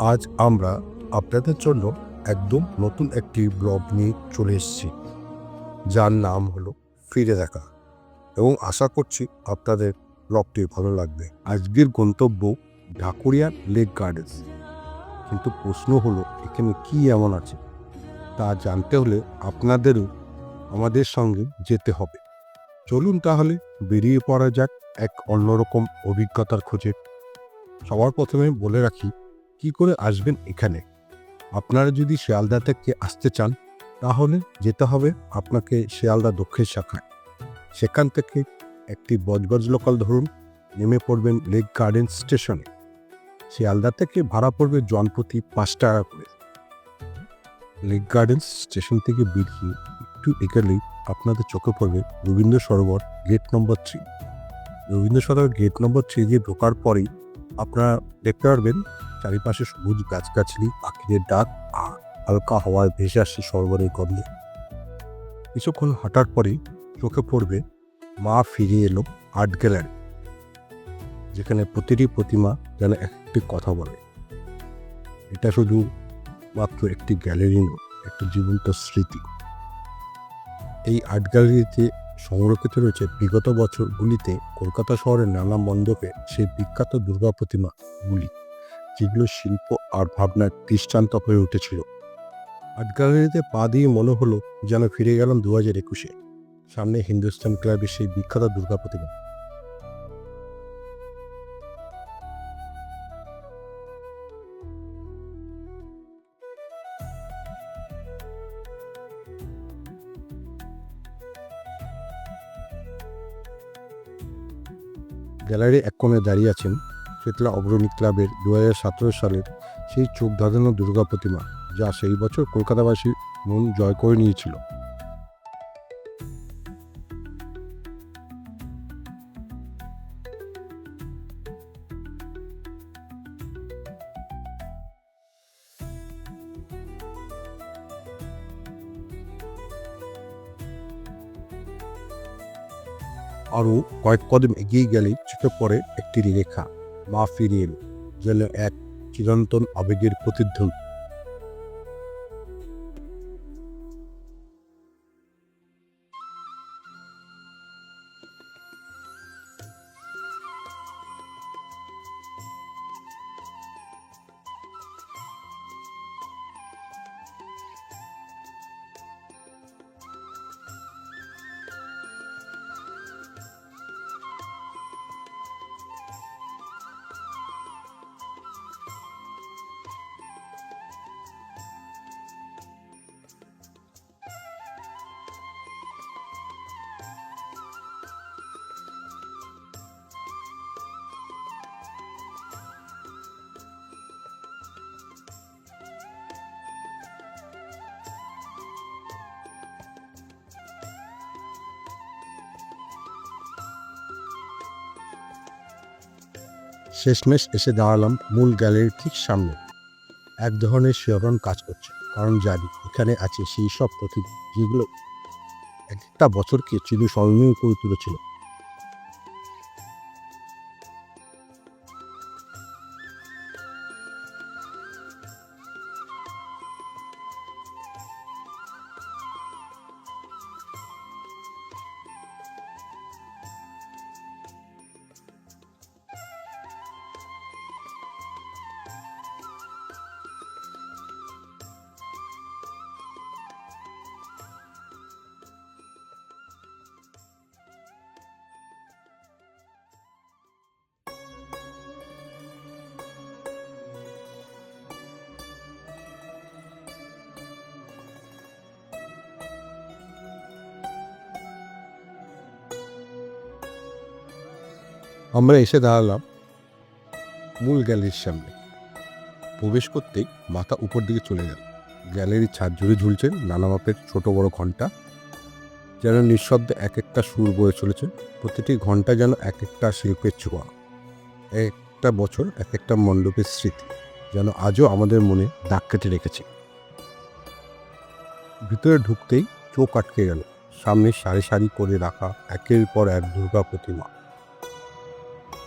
আজ আমরা আপনাদের জন্য একদম নতুন একটি ব্লগ নিয়ে চলে এসেছি, যার নাম হলো ফিরে দেখা। এবং আশা করছি আপনাদের ব্লগটি ভালো লাগবে। আজকের গন্তব্য ঢাকুরিয়া লেক গার্ডেন্স কিন্তু প্রশ্ন হলো, এখানে কি এমন আছে? তা জানতে হলে আপনাদেরও আমাদের সঙ্গে যেতে হবে। চলুন তাহলে বেরিয়ে পড়া যাক এক অন্যরকম অভিজ্ঞতার খোঁজে। সবার প্রথমে বলে রাখি কি করে আসবেন এখানে? আপনারা যদি শিয়ালদা থেকে আসতে চান, তাহলে যেতে হবে আপনাকে শিয়ালদা দক্ষিণ শাখায়। সেখান থেকে একটি বজবজ লোকাল ধরুন, নেমে পড়বেন লেক গার্ডেন স্টেশনে। শিয়ালদা থেকে ভাড়া পড়বে জনপ্রতি পাঁচ টাকা করে। লেক গার্ডেন্স স্টেশন থেকে বেরিয়ে একটু এগোলেই আপনাদের চোখে পড়বে Rabindra Sarobar gate number three. Rabindra Sarobar gate number three দিয়ে ঢোকার পরেই আপনারা দেখতে পারবেন, চারিপাশে সবুজ গাছগাছালি, পাখিদের ডাক, আর হালকা হাওয়ায় ভেসে আসছে সরোবরের গন্ধে। কিছুক্ষণ হাঁটার পরেই চোখে পড়বে, মা ফিরে এলো আর্ট গ্যালারি, যেখানে প্রতিটি প্রতিমা যেন একটি কথা বলে। এটা শুধু মাত্র একটি গ্যালারি নয়, একটি জীবন্ত স্মৃতি। এই আর্ট গ্যালারিতে সংরক্ষিত রয়েছে বিগত বছরগুলিতে কলকাতা শহরের নানা মণ্ডপে সেই বিখ্যাত দুর্গা প্রতিমাগুলি, যেগুলো শিল্প আর ভাবনার দৃষ্টান্ত হয়ে উঠেছিল। আর্ট গ্যালারিতে পা দিয়ে মনে হলো যেন ফিরে গেলাম দু হাজার একুশে। সামনে হিন্দুস্তান ক্লাবের সেই বিখ্যাত দুর্গা প্রতিমা। গ্যালারি এক কোণে দাঁড়িয়ে আছেন শীতলা অগ্রণী ক্লাবের দু সালের সেই চোখ ধাঁধানো দুর্গা প্রতিমা, যা সেই বছর কলকাতাবাসী মন জয় করে নিয়েছিল। আরও কয়েক কদম এগিয়ে গেলে চোখে পড়ে একটি রেখা, মা ফিরিয়ে এলো, যেন এক চিরন্তন আবেগের প্রতিধ্বনি। শেষমেশ এসে দাঁড়ালাম মূল গ্যালারির ঠিক সামনে। এক ধরনের শিহরণ কাজ করছে, কারণ জানি এখানে আছে সেই সব প্রতিভা যেগুলো একটা বছরকে চিনু স্মরণীয় করে তুলেছিল। আমরা এসে দাঁড়ালাম মূল গ্যালারির সামনে। প্রবেশ করতেই মাথা উপর দিকে চলে গেল। গ্যালারির ছাদ জুড়ে ঝুলছে নানা মাপের ছোট বড় ঘণ্টা। যেন নিঃশব্দে এক একটা সুর বয়ে চলেছে। প্রতিটি ঘণ্টা যেন এক একটা শিল্পের ছোঁয়া। এক একটা বছর এক একটা মণ্ডপের স্মৃতি যেন আজও আমাদের মনে দাগ কেটে রেখেছে। ভিতরে ঢুকতেই চোখ আটকে গেল। সামনে সারি সারি করে রাখা একের পর এক দুর্গা প্রতিমা।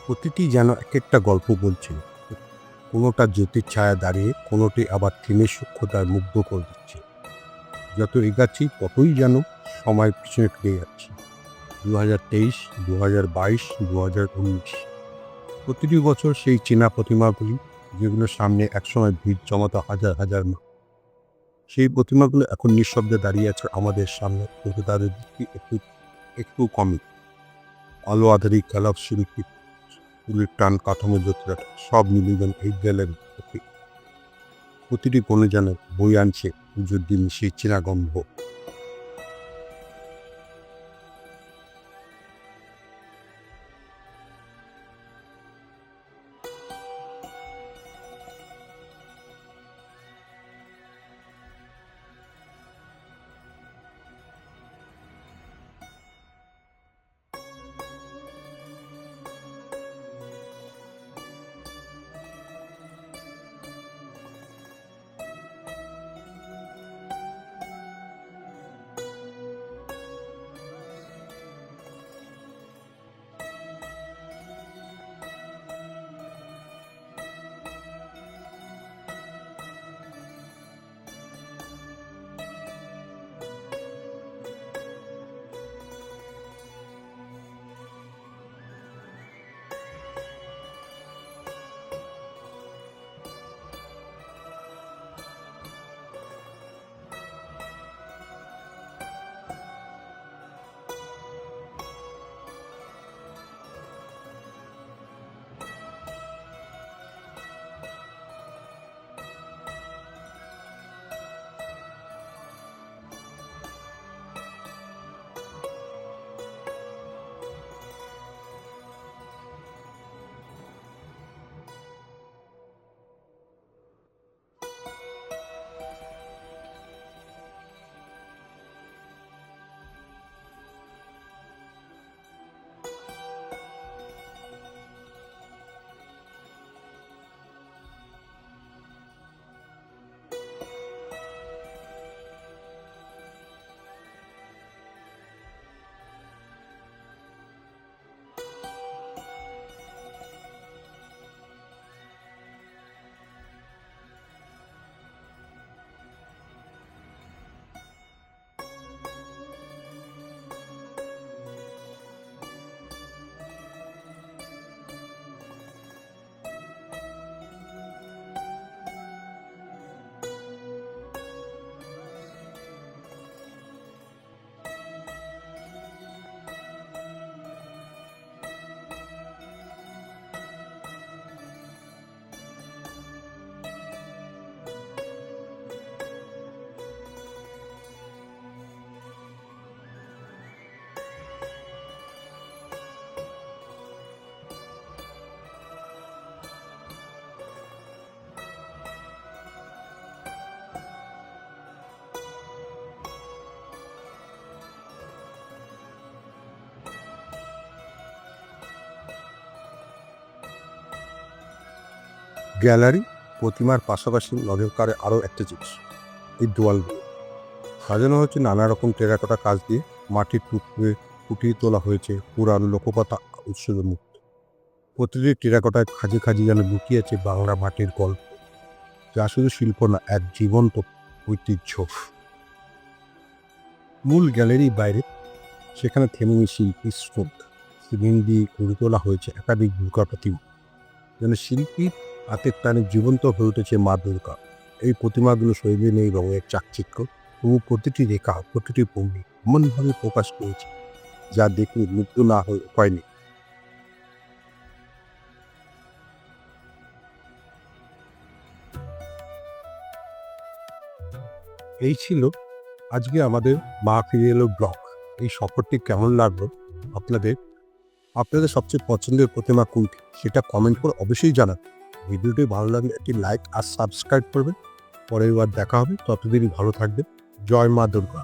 প্রতিটি যেন এক একটা গল্প বলছে। কোনোটা জ্যোতির ছায়া দাঁড়িয়ে, কোনোটি আবার থিমের সূক্ষ্মতায় মুগ্ধ করে দিচ্ছে। যত এগাচ্ছি, ততই যেন সময় পিছনে ফিরে যাচ্ছে। দু হাজার তেইশ দু হাজার বাইশ দু হাজার উনিশ। প্রতিটি বছর সেই চেনা প্রতিমাগুলি, যেগুলোর সামনে একসময় ভিড় জমাতো হাজার হাজার মানুষ। সেই প্রতিমাগুলো এখন নিঃশব্দে দাঁড়িয়ে আছে আমাদের সামনে, কিন্তু তাদের একটু একটু কমে আলো আধারিক খেলাপ শিল্পী ফুলের টান, কাঠামো যাত্রাটা সব মিলিয়ে এই গ্যালারি প্রতিটি কোণে যেন বই আনছে, পুজোর দিন সেই চেনা গন্ধ। গ্যালারি প্রতিমার পাশাপাশি নজর কাড়ে আরও একটা জিনিস, এই দোয়ালগুলো সাজানো হচ্ছে নানা রকম টেরাকোটা কাজ দিয়ে, মাটির টুকরে ফুটিয়ে তোলা হয়েছে পুরানো লোককথা উৎসবের মুক্ত প্রতিটি টেরাকোটায় খাজি খাজি যেন লুকিয়ে আছে বাংলা মাটির গল্প, যা শুধু শিল্প না, এক জীবন্ত ঐতিহ্য। মূল গ্যালারি বাইরে, সেখানে থেমে শিল্পী স্রোত সিমেন্ট দিয়ে গড়ে তোলা হয়েছে একাধিক দুর্গা প্রতিমা যেন শিল্পীর হাতের টানে জীবন্ত হয়ে উঠেছে মা দুর্গা। এই প্রতিমাগুলো শৈলী নেই রঙের চাকচিক্য। তবু প্রতিটি রেখা, প্রতিটি ভঙ্গি এমনভাবে প্রকাশ পেয়েছে, যা দেখলে মুগ্ধ না হয়ে উপায় এই ছিল আজকে আমাদের মা ফিরে এলো ব্লগ। এই সফরটি কেমন লাগল? আপনাদের আপনাদের সবচেয়ে পছন্দের প্রতিমা কোনটি? সেটা কমেন্ট করে অবশ্যই জানান। ভিডিওটি ভালো লাগলে একটি লাইক আর সাবস্ক্রাইব করবেন। পরের বার দেখা হবে, ততদিনই ভালো থাকবেন। জয় মা দুর্গা।